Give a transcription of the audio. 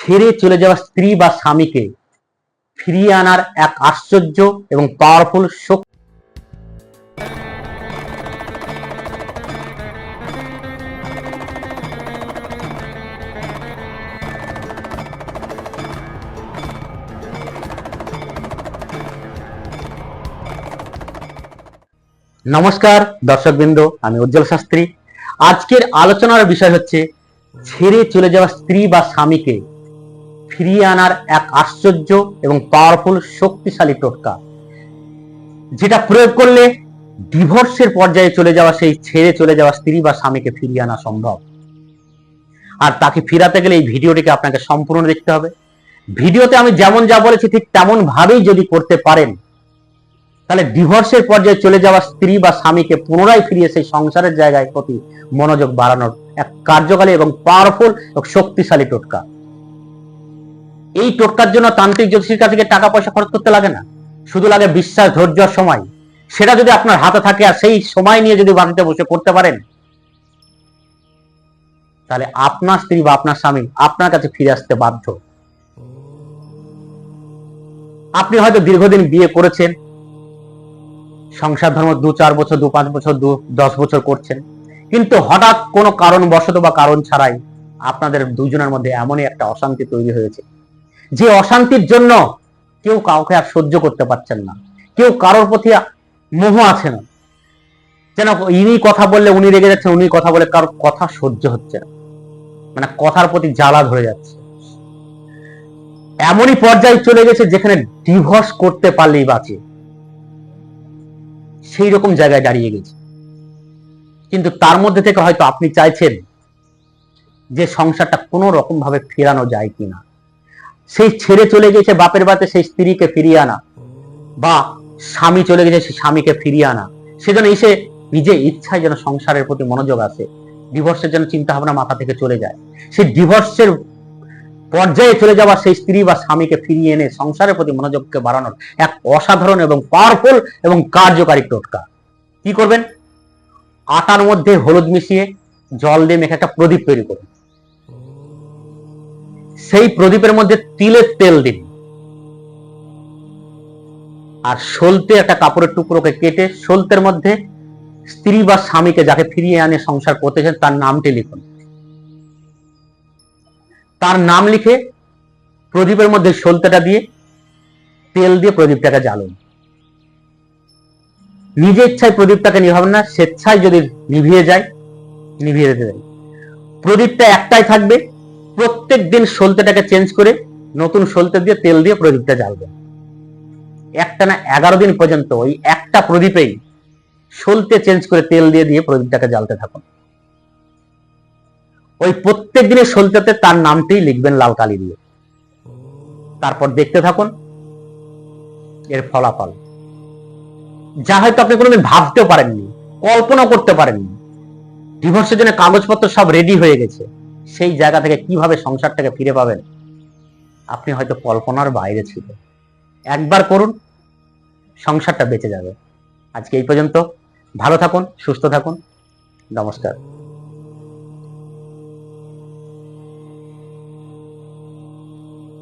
ছেড়ে চলে যাওয়া স্ত্রী বা স্বামীকে ফিরিয়ে আনার এক আশ্চর্য এবং পাওয়ারফুল শক্তি। নমস্কার, দর্শকবৃন্দ, আমি উজ্জ্বল শাস্ত্রী। আজকের আলোচনার বিষয় হচ্ছে, ছেড়ে চলে যাওয়া স্ত্রী বা স্বামীকে ফিরিয়ে আনার এক আশ্চর্য এবং পাওয়ারফুল শক্তিশালী টোটকা। যেটা প্রয়োগ করলে ডিভোর্সের পর্যায়ে চলে যাওয়া, সেই ছেড়ে চলে যাওয়া স্ত্রী বা স্বামীকে ফিরিয়ে আনা সম্ভব। আর তাকে ফিরাতে গেলে এই ভিডিওটিকে আপনাকে সম্পূর্ণ দেখতে হবে। ভিডিওতে আমি যেমন যা বলেছি, ঠিক তেমন ভাবেই যদি করতে পারেন, তাহলে ডিভোর্সের পর্যায়ে চলে যাওয়া স্ত্রী বা স্বামীকে পুনরায় ফিরিয়ে সেই সংসারের জায়গায় প্রতি মনোযোগ বাড়ানোর এক কার্যকারী এবং পাওয়ারফুল এবং শক্তিশালী টোটকা। এই টোটকার জন্য তান্ত্রিক জ্যোতিষীর কাছে গিয়ে টাকা পয়সা খরচ করতে লাগে না। শুধু লাগে বিশ্বাস, ধৈর্য সময়। সেটা যদি আপনার হাতে থাকে আর সেই সময় নিয়ে যদি বাড়িতে বসে করতে পারেন, তাহলে আপনার স্ত্রী বা আপনার স্বামী আপনার কাছে ফিরে আসতে বাধ্য। আপনি হয়তো দীর্ঘদিন বিয়ে করেছেন, সংসার ধর্ম দু চার বছর, দু পাঁচ বছর, দু দশ বছর করছেন। কিন্তু হঠাৎ কোনো কারণ বশত বা কারণ ছাড়াই আপনাদের দুজনের মধ্যে এমনই একটা অশান্তি তৈরি হয়েছে। যে অশান্তির জন্য কেউ কাউকে আর সহ্য করতে পারছেন না। কেউ কারোর প্রতি মোহ আছে না। যেন ইনি কথা বললে উনি রেগে যাচ্ছেন উনি কথা বলে কারোর কথা সহ্য হচ্ছে না। মানে কথার প্রতি জ্বালা ধরে যাচ্ছে। এমনই পর্যায়ে চলে গেছে যেখানে ডিভোর্স করতে পারলেই বাঁচে। সেই রকম জায়গায় দাঁড়িয়ে গেছে। কিন্তু তার মধ্যে থেকে হয়তো আপনি চাইছেন যে সংসারটা কোনো রকম ভাবে ফেরানো যায় কিনা। সেই ছেড়ে চলে গেছে বাপের বাড়িতে, সেই স্ত্রীকে ফিরিয়ে আনা। বা স্বামী চলে গেছে সেই স্বামীকে ফিরিয়ে আনা। সেজন্য এসে নিজে ইচ্ছায় যেন সংসারের প্রতি মনোযোগ আসে। ডিভোর্সের জন্য চিন্তা ভাবনা মাথা থেকে চলে যায়। সেই ডিভোর্সের পর্যায়ে চলে যাওয়া সেই স্ত্রী বা স্বামীকে ফিরিয়ে এনে সংসারের প্রতি মনোযোগকে বাড়ানোর এক অসাধারণ এবং পাওয়ারফুল এবং কার্যকারী টোটকা। কি করবেন? আটার মধ্যে হলুদ মিশিয়ে জল দিয়ে মেখে একটা প্রদীপ তৈরি করুন। সেই প্রদীপের মধ্যে তিলের তেল দিন। আর সলতে একটা কাপড়ের টুকরোকে কেটে সলতের মধ্যে স্ত্রী বা স্বামীকে যাকে ফিরিয়ে আনে সংসার করতেছেন তার নামটি লিখুন। তার নাম লিখে প্রদীপের মধ্যে সলতেটা দিয়ে তেল দিয়ে প্রদীপটাকে জ্বালুন। নিজে ইচ্ছায় প্রদীপটাকে নিভাবেন না, স্বেচ্ছায় যদি নিভিয়ে যায়, নিভিয়ে দিতে প্রদীপটা একটাই থাকবে প্রত্যেক দিন সলতেটাকে চেঞ্জ করে নতুন সলতে দিয়ে তেল দিয়ে প্রদীপটা জ্বালবেন একটা না এগারো দিন পর্যন্ত ওই একটা প্রদীপেই সলতে চেঞ্জ করে তেল দিয়ে দিয়ে প্রদীপটাকে জ্বালতে থাকুন। ওই প্রত্যেক দিনের সলতেতে তার নামটি লিখবেন লাল কালি দিয়ে। তারপর দেখতে থাকুন, এর ফলাফল। যা হয়তো আপনি কোনোদিন ভাবতেও পারেননি কল্পনা করতে পারেননি। ডিভোর্সের জন্য কাগজপত্র সব রেডি হয়ে গেছে। সেই জায়গা থেকে কীভাবে সংসারটাকে ফিরে পাবেন? আপনি হয়তো কল্পনার বাইরে ছিল। একবার করুন, সংসারটা বেঁচে যাবে। আজকে এই পর্যন্ত। ভালো থাকুন, সুস্থ থাকুন। নমস্কার।